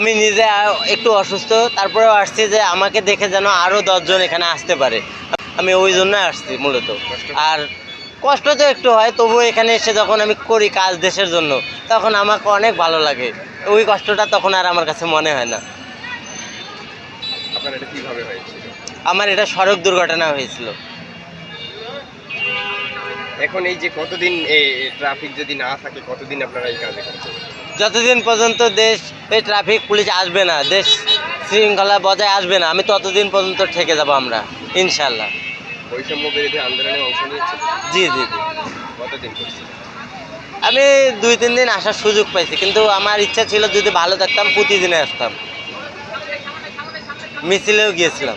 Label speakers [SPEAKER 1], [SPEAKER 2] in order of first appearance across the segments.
[SPEAKER 1] আমি নিজে একটু অসুস্থ তারপরেও আসছি যে আমাকে দেখে যেন আরও দশজন এখানে আসতে পারে। আমি ওই জন্য আসছি মূলত। আর কষ্ট তো একটু হয় তবুও এখানে এসে যখন আমি করি কাজ দেশের জন্য তখন আমাকে অনেক ভালো লাগে। ওই কষ্টটা তখন আর আমার কাছে মনে হয় না। আমার এটা সড়ক দুর্ঘটনা হয়েছিল।
[SPEAKER 2] এখন এই যে কতদিন এই ট্রাফিক যদি না থাকে কতদিন আপনারা এই কাজে করছেন
[SPEAKER 1] যতদিন পর্যন্ত দেশ এই ট্রাফিক পুলিশ আসবে না দেশ শৃঙ্খলা বজায় আসবে না আমি ততদিন পর্যন্ত ঠেকে যাব আমরা ইনশাল্লাহ
[SPEAKER 2] বৈষম্য বিরোধী আন্দোলনে অংশ নিয়েছেন?
[SPEAKER 1] জি জি জি।
[SPEAKER 2] কতদিন
[SPEAKER 1] আমি দুই তিন দিন আসার সুযোগ পাইছি কিন্তু আমার ইচ্ছা ছিল যদি ভালো থাকতাম প্রতিদিনে আসতাম। মিছিলেও গিয়েছিলাম।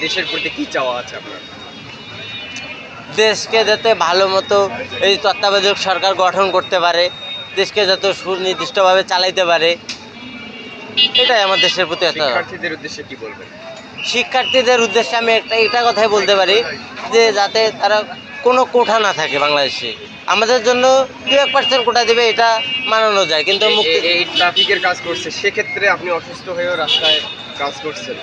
[SPEAKER 2] দেশের প্রতি কি চাওয়া আছে আপনার?
[SPEAKER 1] দেশকে যাতে ভালো মতো এই তত্ত্বাবধায়ক সরকার গঠন করতে পারে দেশকে যাতে সুনির্দিষ্টভাবে চালাইতে পারে এটাই আমার দেশের প্রতি
[SPEAKER 2] শিক্ষার্থীদের উদ্দেশ্যে কি বলবেন?
[SPEAKER 1] শিক্ষার্থীদের উদ্দেশ্যে আমি একটা এটা কথাই বলতে পারি যে যাতে তারা কোনো কোঠা না থাকে বাংলাদেশে। আমাদের জন্য দু এক পার্সেন্ট কোটা দেবে এটা মানানো যায় কিন্তু
[SPEAKER 2] এই- ট্রাফিকের কাজ করছে সেক্ষেত্রে আপনি অসুস্থ হয়েও রাস্তায় কাজ করছেন।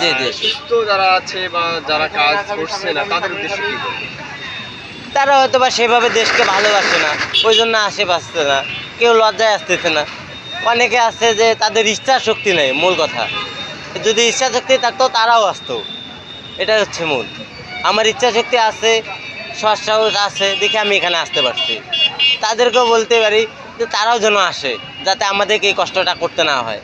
[SPEAKER 1] জি, জি।
[SPEAKER 2] সুস্থ যারা আছে বা যারা কাজ করছে না তাদের উদ্দেশ্যে কি
[SPEAKER 1] তারা হয়তো বা সেভাবে দেশকে ভালোবাসে না ওই জন্য আসে বাঁচতে না, কেউ লজ্জায় আসতেছে না। অনেকে আছে যে তাদের ইচ্ছা শক্তি নেই, মূল কথা। যদি ইচ্ছা শক্তি থাকতো, তারাও আসতো। এটা হচ্ছে মূল। আমার ইচ্ছা শক্তি আছে সাহস আছে, দেখে আমি এখানে আসতে পারছি। তাদেরকেও বলতে পারি যে তারাও যেন আসে, যাতে আমাদেরকে এই কষ্টটা করতে না হয়।